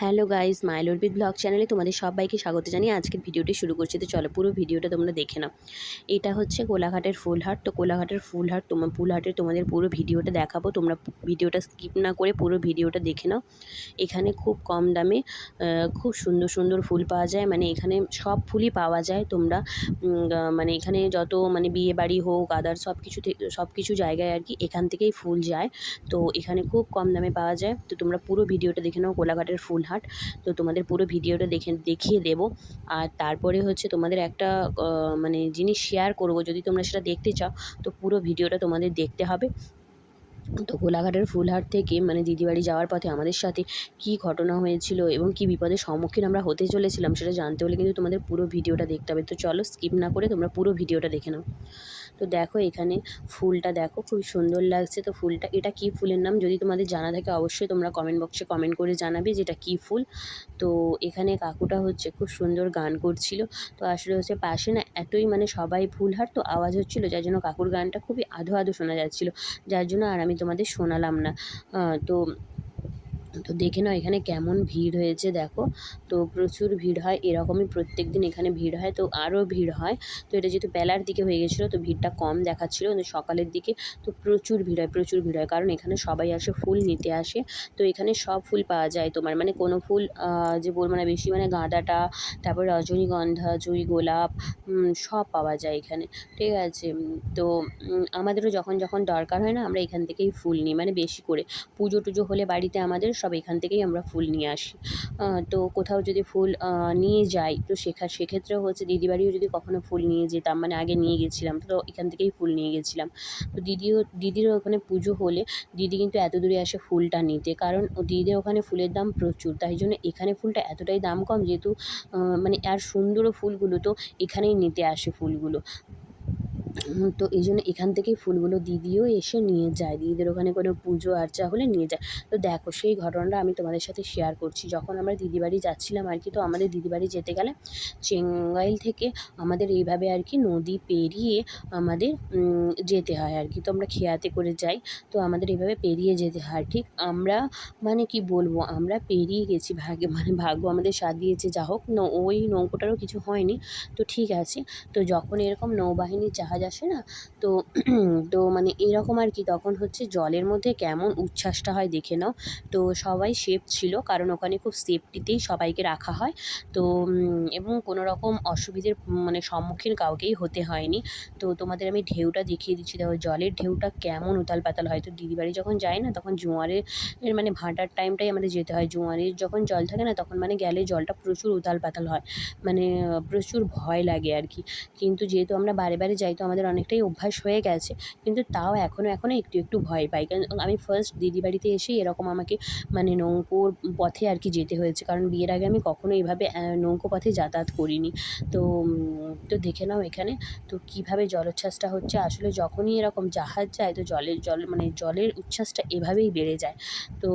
Hello guys মাইল মাইলোরবিদ blog চ্যানেলে তোমাদের সবাইকে স্বাগত জানিয়ে আজকের ভিডিওটি শুরু করছি। তো চলো, পুরো ভিডিওটা তোমরা দেখে নাও। এটা হচ্ছে কোলাঘাটের ফুলহাট। তো কোলাঘাটের ফুলহাট তোমার ফুলহাটের তোমাদের পুরো ভিডিওটা দেখাবো। তোমরা ভিডিওটা স্কিপ না করে পুরো ভিডিওটা দেখে নাও। এখানে খুব কম দামে খুব সুন্দর সুন্দর ফুল পাওয়া যায়। মানে এখানে সব ফুলই পাওয়া যায় তোমরা। মানে এখানে যত মানে বিয়ে বাড়ি হোক, আদার সব কিছু সব কিছু জায়গায় আর কি এখান থেকেই ফুল যায়। তো এখানে খুব কম দামে পাওয়া যায়। তো তোমরা পুরো ভিডিওটা দেখে নাও কোলাঘাটের ফুলহাট। তো তোমাদের পুরো ভিডিওটা দেখে, দেখিয়ে দেবো। আর তারপরে হচ্ছে তোমাদের একটা মানে জিনিস শেয়ার করব। যদি তোমরা সেটা দেখতে চাও, তো পুরো ভিডিওটা তোমাদের দেখতে হবে। তো কোলাঘাটের ফুলহাট থেকে মানে দিদিবাড়ি যাওয়ার পথে আমাদের সাথে কী ঘটনা হয়েছিল এবং কী বিপদের সম্মুখীন আমরা হতে চলেছিলাম, সেটা জানতে হলে কিন্তু তোমাদের পুরো ভিডিওটা দেখতে হবে। তো চলো স্কিপ না করে তোমরা পুরো ভিডিওটা দেখে নাও। তো দেখো এখানে ফুলটা দেখো খুব সুন্দর লাগছে। তো ফুলটা, এটা কী ফুলের নাম? যদি তোমাদের জানা থাকে অবশ্যই তোমরা কমেন্ট বক্সে কমেন্ট করে জানাবে যে এটা কী ফুল। তো এখানে কাকুটা হচ্ছে খুব সুন্দর গান করছিল। তো আসলে হচ্ছে পাশে না এতই মানে সবাই ফুলহাট তো আওয়াজ হচ্ছিল, যার জন্য কাকুর গানটা খুবই আধো আধো শোনা যাচ্ছিল। যার জন্য আর আমি তোমাদের শোনালাম না। তো তো দেখে নাও এখানে কেমন ভিড় হয়েছে, দেখো। তো প্রচুর ভিড় হয়, এরকমই প্রত্যেক দিন এখানে ভিড় হয়, তো আরও ভিড় হয়। তো এটা যেহেতু বেলার দিকে হয়ে গেছিল, তো ভিড়টা কম দেখাচ্ছিলো, কিন্তু সকালের দিকে তো প্রচুর ভিড় হয়, প্রচুর ভিড় হয়। কারণ এখানে সবাই আসে, ফুল নিতে আসে। তো এখানে সব ফুল পাওয়া যায় তোমার মানে কোনো ফুল যে বলব না বেশি মানে গাঁদাটা, তারপর রজনীগন্ধা, জুঁই গোলাপ সব পাওয়া যায় এখানে, ঠিক আছে? তো আমাদেরও যখন যখন দরকার হয় না, আমরা এখান থেকেই ফুল নিই মানে বেশি করে। পুজো টুজো হলে বাড়িতে আমাদের সব এখান থেকেই আমরা ফুল নিয়ে আসি। তো কোথাও যদি ফুল নিয়ে যাই, তো সেখা সেক্ষেত্রেও হচ্ছে দিদি বাড়িও যদি কখনো ফুল নিয়ে যেতাম মানে আগে নিয়ে গেছিলাম, তো এখান থেকেই ফুল নিয়ে গেছিলাম। তো দিদিও দিদিরও ওখানে পুজো হলে দিদি কিন্তু এত দূরে আসে ফুলটা নিতে, কারণ দিদিদের ওখানে ফুলের দাম প্রচুর, তাই জন্য এখানে ফুলটা এতটাই দাম কম যেহেতু মানে আর সুন্দরও ফুলগুলো, তো এখানেই নিতে আসে ফুলগুলো। তো এই জন্য এখান থেকেই ফুলগুলো দিদিও এসে নিয়ে যায়। দিদিদের ওখানে কোনো পুজো আর্চা হলে নিয়ে যায়। তো দেখো, সেই ঘটনাটা আমি তোমাদের সাথে শেয়ার করছি। যখন আমরা দিদিবাড়ি যাচ্ছিলাম আর কি, তো আমাদের দিদিবাড়ি যেতে গেলে চেঙ্গাইল থেকে আমাদের এইভাবে আর কি নদী পেরিয়ে আমাদের যেতে হয় আর কি। তো আমরা খেয়াতে করে যাই। তো আমাদের এইভাবে পেরিয়ে যেতে হয়। ঠিক আমরা মানে কি বলব, আমরা পেরিয়ে গেছি ভাগ্যে। মানে ভাগ্য আমাদের সাথ দিয়েছে। যা হোক ওই নৌকোটারও কিছু হয়নি। তো ঠিক আছে। তো যখন এরকম নৌবাহিনীর জাহাজ আসে না? তো তো মানে এরকম আর কি, তখন হচ্ছে জলের মধ্যে কেমন উচ্ছ্বাসটা হয় দেখে নাও। তো সবাই সেফ ছিল, কারণ ওখানে খুব সেফটিতেই সবাইকে রাখা হয়। তো এবং কোনো রকম অসুবিধের মানে সম্মুখীন কাউকেই হতে হয়নি। তো তোমাদের আমি ঢেউটা দেখিয়ে দিচ্ছি, দেখো জলের ঢেউটা কেমন উতাল পাতাল হয়। তো দিদি বাড়ি যখন যাই না, তখন জোয়ারের মানে ভাটার টাইমটাই আমাদের যেতে হয়। জোয়ারের যখন জল থাকে না, তখন মানে গেলে জলটা প্রচুর উতাল পাতাল হয়। মানে প্রচুর ভয় লাগে আর কি। কিন্তু যেহেতু আমরা বারে বারে যাই, তো আমাদের অনেকটাই অভ্যাস হয়ে গেছে। কিন্তু তাও এখনও এখনও একটু একটু ভয় পাই। কারণ আমি ফার্স্ট দিদি বাড়িতে এসেই এরকম আমাকে মানে নৌকোর পথে আর কি যেতে হয়েছে। কারণ বিয়ের আগে আমি কখনো এইভাবে নৌকো পথে যাতায়াত করিনি। তো তো দেখে নাও এখানে, তো কীভাবে জলোচ্ছ্বাসটা হচ্ছে? আসলে যখনই এরকম জাহাজ যায়, তো জলের, জল মানে জলের উচ্ছ্বাসটা এভাবেই বেড়ে যায়। তো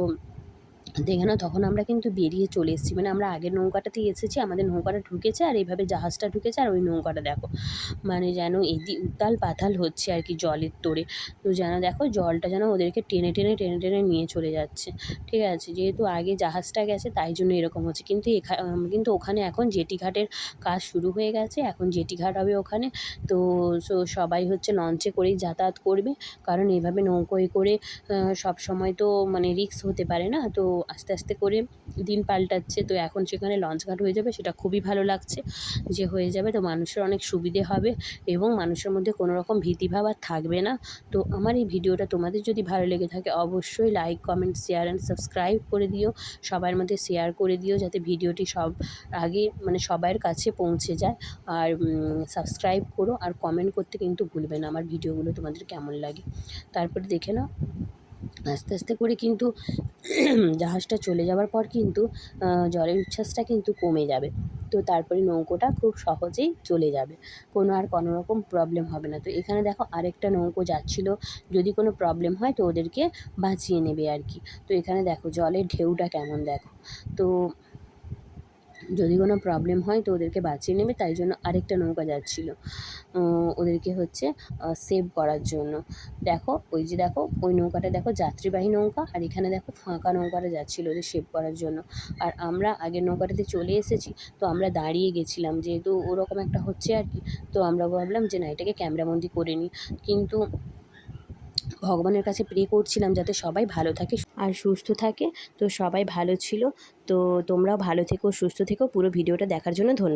দেখে না, তখন আমরা কিন্তু বেরিয়ে চলে এসেছি। মানে আমরা আগের নৌকাটাতেই এসেছি, আমাদের নৌকাটা ঢুকেছে আর এইভাবে জাহাজটা ঢুকেছে আর ওই নৌকাটা দেখো। মানে যেন এদি উতাল পাতাল হচ্ছে আর কি জলের তোড়ে তো যেন দেখো জলটা যেন ওদেরকে টেনে টেনে টেনে টেনে নিয়ে চলে যাচ্ছে। ঠিক আছে, যেহেতু আগে জাহাজটা গেছে, তাই জন্য এরকম হচ্ছে। কিন্তু এখা কিন্তু ওখানে এখন জেটি ঘাটের কাজ শুরু হয়ে গেছে, এখন জেটি ঘাট হবে ওখানে। তো, সো সবাই হচ্ছে লঞ্চে করেই যাতায়াত করবে। কারণ এইভাবে নৌকোয় করে সব সময় তো মানে রিস্ক হতে পারে না। তো আস্তে আস্তে করে দিন পাল্টাচ্ছে। তো এখন সেখানে লঞ্চ ঘাট হয়ে যাবে, সেটা খুবই ভালো লাগছে যে হয়ে যাবে। তো মানুষের অনেক সুবিধে হবে এবং মানুষের মধ্যে কোনো রকম ভীতিভাব আর থাকবে না। তো আমার এই ভিডিওটা তোমাদের যদি ভালো লেগে থাকে, অবশ্যই like comment share and subscribe করে দিও। সবার মধ্যে শেয়ার করে দিও যাতে ভিডিওটি সব আগে মানে সবার কাছে পৌঁছে যায়। আর সাবস্ক্রাইব করো আর কমেন্ট করতে কিন্তু ভুলবে না। আমার ভিডিওগুলো তোমাদের কেমন লাগে? তারপরে দেখে নাও। আস্তে আস্তে করে কিন্তু জাহাজটা চলে যাওয়ার পর কিন্তু জলের উচ্ছ্বাসটা কিন্তু কমে যাবে। তো তারপরে নৌকোটা খুব সহজেই চলে যাবে। কোনো আর কোনো রকম প্রবলেম হবে না। তো এখানে দেখো আরেকটা নৌকো যাচ্ছিল। যদি কোনো প্রবলেম হয় তো ওদেরকে বাঁচিয়ে নেবে আর কি। তো এখানে দেখো জলের ঢেউটা কেমন দেখো। তো যদি কোনো প্রবলেম হয় তো ওদেরকে বাঁচিয়ে নেবে, তাই জন্য আরেকটা নৌকা যাচ্ছিল। ওদেরকে হচ্ছে সেভ করার জন্য। দেখো, ওই যে দেখো, ওই নৌকাটা দেখো, যাত্রীবাহী নৌকা, আর এখানে দেখো ফাঁকা নৌকাটা যাচ্ছিল ওদের সেভ করার জন্য। আর আমরা আগের নৌকাটাতে চলে এসেছি, তো আমরা দাঁড়িয়ে গেছিলাম, যেহেতু ওরকম একটা হচ্ছে আর কি, তো আমরা ভাবলাম যে না, এটাকে ক্যামেরাবন্দি করে নিই। কিন্তু ভগবানের কাছে প্রে করছিলাম যাতে সবাই ভালো থাকে আর সুস্থ থাকে। তো সবাই ভালো ছিল। তো তোমরাও ভালো থেকো, সুস্থ থেকো। পুরো ভিডিওটা দেখার জন্য ধন্যবাদ।